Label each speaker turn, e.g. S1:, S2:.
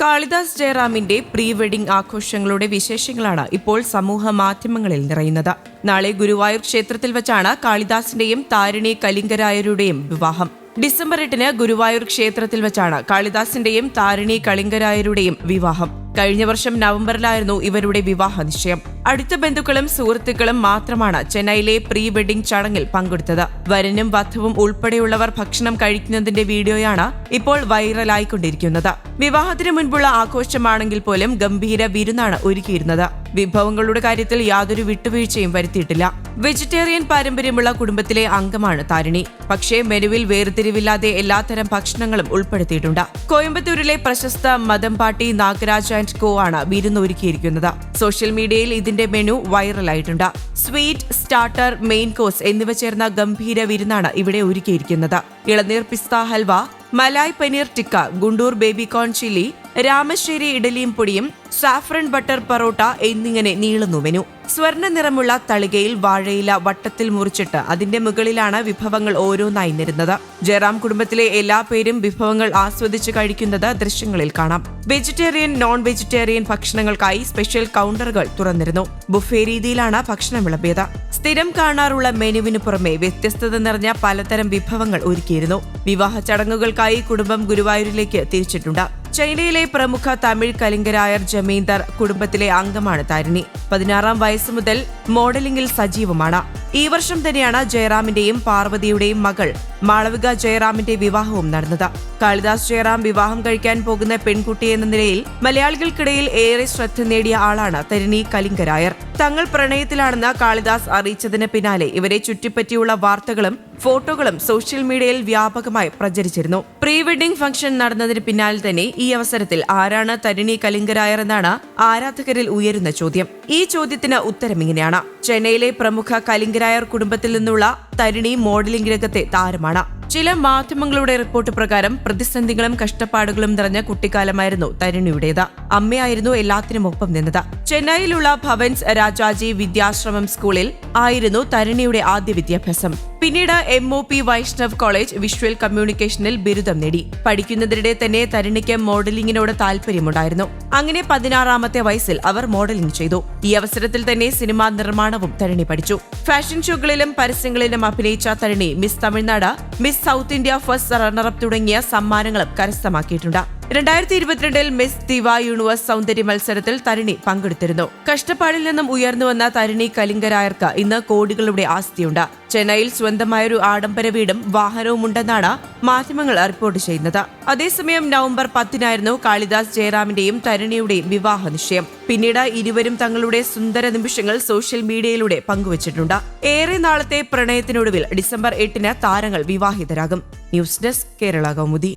S1: Kalidas ജയറാമിന്റെ pre wedding ആഘോഷങ്ങളുടെ വിശേഷങ്ങളാണ് ഇപ്പോൾ സമൂഹ മാധ്യമങ്ങളിൽ നിറയുന്നത്. നാളെ ഗുരുവായൂർ ക്ഷേത്രത്തിൽ വെച്ചാണ് കാളിദാസിന്റെയും താരിണി കലിംഗരായരുടെയും വിവാഹം. ഡിസംബർ എട്ടിന് ഗുരുവായൂർ ക്ഷേത്രത്തിൽ വെച്ചാണ് കാളിദാസിന്റെയും താരിണി കളിങ്കരായരുടെയും വിവാഹം. കഴിഞ്ഞ വർഷം നവംബറിലായിരുന്നു ഇവരുടെ വിവാഹ നിശ്ചയം. അടുത്ത ബന്ധുക്കളും സുഹൃത്തുക്കളും മാത്രമാണ് ചെന്നൈയിലെ പ്രീ വെഡിംഗ് ചടങ്ങിൽ പങ്കെടുത്തത്. വരനും വധുവും ഉൾപ്പെടെയുള്ളവർ ഭക്ഷണം കഴിക്കുന്നതിന്റെ വീഡിയോയാണ് ഇപ്പോൾ വൈറലായിക്കൊണ്ടിരിക്കുന്നത്. വിവാഹത്തിന് മുൻപുള്ള ആഘോഷമാണെങ്കിൽ പോലും ഗംഭീര വിരുന്നാണ് ഒരുക്കിയിരുന്നത്. വിഭവങ്ങളുടെ കാര്യത്തിൽ യാതൊരു വിട്ടുവീഴ്ചയും വരുത്തിയിട്ടില്ല. വെജിറ്റേറിയൻ പാരമ്പര്യമുള്ള കുടുംബത്തിലെ അംഗമാണ് താരിണി. പക്ഷേ മെനുവിൽ വേർതിരിവില്ലാതെ എല്ലാത്തരം ഭക്ഷണങ്ങളും ഉൾപ്പെടുത്തിയിട്ടുണ്ട്. കോയമ്പത്തൂരിലെ പ്രശസ്ത മദംപാട്ടി നാഗരാജ് ആൻഡ് കോ ആണ് വിരുന്ന് ഒരുക്കിയിരിക്കുന്നത് സോഷ്യൽ മീഡിയയിൽ ഇതിന്റെ മെനു വൈറലായിട്ടുണ്ട് സ്വീറ്റ് സ്റ്റാർട്ടർ മെയിൻ കോഴ്സ് എന്നിവ ചേർന്ന ഗംഭീര വിരുന്നാണ് ഇവിടെ ഒരുക്കിയിരിക്കുന്നത്. ഇളനീർ pista halwa malai paneer tikka Guntur baby corn chilli Ramassery ഇഡലിയും പൊടിയും സാഫ്രൺ ബട്ടർ പറോട്ട എന്നിങ്ങനെ നീളുന്നു മെനു. സ്വർണ നിറമുള്ള തളികയിൽ വാഴയില വട്ടത്തിൽ മുറിച്ചിട്ട് അതിന്റെ മുകളിലാണ് വിഭവങ്ങൾ ഓരോന്നായി നിരുന്നത്. ജയറാം കുടുംബത്തിലെ എല്ലാ പേരും വിഭവങ്ങൾ ആസ്വദിച്ച് കഴിക്കുന്നത് ദൃശ്യങ്ങളിൽ കാണാം. വെജിറ്റേറിയൻ നോൺ വെജിറ്റേറിയൻ ഭക്ഷണങ്ങൾക്കായി സ്പെഷ്യൽ കൗണ്ടറുകൾ തുറന്നിരുന്നു. ബുഫേ രീതിയിലാണ് ഭക്ഷണം വിളമ്പിയത്. സ്ഥിരം കാണാറുള്ള മെനുവിന് പുറമെ വ്യത്യസ്തത നിറഞ്ഞ പലതരം വിഭവങ്ങൾ ഒരുക്കിയിരുന്നു. വിവാഹ ചടങ്ങുകൾക്കായി കുടുംബം ഗുരുവായൂരിലേക്ക് തിരിച്ചിട്ടുണ്ട്. ചൈനയിലെ പ്രമുഖ തമിഴ് കലിംഗരായർ ജമീന്ദർ കുടുംബത്തിലെ അംഗമാണ് താരിണി. പതിനാറാം വയസ്സ് മുതൽ മോഡലിംഗിൽ സജീവമാണ്. ഈ വർഷം തന്നെയാണ് ജയറാമിന്റെയും പാർവതിയുടെയും മകൾ മാളവിക ജയറാമിന്റെ വിവാഹവും നടന്നത്. കാളിദാസ് ജയറാം വിവാഹം കഴിക്കാൻ പോകുന്ന പെൺകുട്ടി എന്ന നിലയിൽ മലയാളികൾക്കിടയിൽ ഏറെ ശ്രദ്ധ നേടിയ ആളാണ് തരിണി കലിംഗരായർ. തങ്ങൾ പ്രണയത്തിലാണെന്ന് കാളിദാസ് അറിയിച്ചതിന് പിന്നാലെ ഇവരെ ചുറ്റിപ്പറ്റിയുള്ള വാർത്തകളും ഫോട്ടോകളും സോഷ്യൽ മീഡിയയിൽ വ്യാപകമായി പ്രചരിച്ചിരുന്നു. പ്രീ വെഡിംഗ് ഫംഗ്ഷൻ നടന്നതിന് പിന്നാലെ തന്നെ ഈ അവസരത്തിൽ ആരാണ് തരിണി കലിംഗരായർ എന്നാണ് ആരാധകരിൽ ഉയരുന്ന ചോദ്യം. ഈ ചോദ്യത്തിന് ഉത്തരം ഇങ്ങനെയാണ് ചെന്നൈയിലെ പ്രമുഖ കലിംഗരായർ കുടുംബത്തിൽ നിന്നുള്ള തരിണി മോഡലിംഗ് രംഗത്തെ താരമാണ്. ചില മാധ്യമങ്ങളുടെ റിപ്പോർട്ട് പ്രകാരം പ്രതിസന്ധികളും കഷ്ടപ്പാടുകളും നിറഞ്ഞ കുട്ടിക്കാലമായിരുന്നു തരുണിയുടേത്. അമ്മയായിരുന്നു എല്ലാത്തിനും ഒപ്പം നിന്നത്. ചെന്നൈയിലുള്ള ഭവൻസ് രാജാജി വിദ്യാശ്രമം സ്കൂളിൽ ആയിരുന്നു തരിണിയുടെ ആദ്യ വിദ്യാഭ്യാസം. പിന്നീട് M O P Vaishnav college visual കമ്മ്യൂണിക്കേഷനിൽ ബിരുദം നേടി. പഠിക്കുന്നതിനിടെ തന്നെ തരുണിക്ക് മോഡലിംഗിനോട് താല്പര്യമുണ്ടായിരുന്നു അങ്ങനെ പതിനാറാമത്തെ വയസ്സിൽ അവർ മോഡലിംഗ് ചെയ്തു. ഈ അവസരത്തിൽ തന്നെ സിനിമാ നിർമ്മാണവും തരുണി പഠിച്ചു. ഫാഷൻ ഷോകളിലും പരസ്യങ്ങളിലും അഭിനയിച്ച Taruni miss Tamil Nadu miss south India first runner up തുടങ്ങിയ സമ്മാനങ്ങളും കരസ്ഥമാക്കിയിട്ടുണ്ട്. രണ്ടായിരത്തി ഇരുപത്തിരണ്ടിൽ മിസ് ദിവ യൂണിവേഴ്സ് സൗന്ദര്യ മത്സരത്തിൽ തരിണി പങ്കെടുത്തിരുന്നു. കഷ്ടപ്പാടിൽ നിന്നും ഉയർന്നുവന്ന തരിണി കലിംഗരായർക്ക് ഇന്ന് കോടികളുടെ ആസ്തിയുണ്ട്. ചെന്നൈയിൽ സ്വന്തമായൊരു ആഡംബര വീടും വാഹനവും ഉണ്ടെന്നാണ് മാധ്യമങ്ങൾ റിപ്പോർട്ട് ചെയ്യുന്നത്. അതേസമയം നവംബർ പത്തിനായിരുന്നു കാളിദാസ് ജയറാമിന്റെയും തരിണിയുടെയും വിവാഹ നിശ്ചയം. പിന്നീട് ഇരുവരും തങ്ങളുടെ സുന്ദര നിമിഷങ്ങൾ സോഷ്യൽ മീഡിയയിലൂടെ പങ്കുവച്ചിട്ടുണ്ട്. ഏറെ നാളത്തെ പ്രണയത്തിനൊടുവിൽ ഡിസംബർ എട്ടിന് താരങ്ങൾ വിവാഹിതരാകും. News desk Kerala Kaumudi.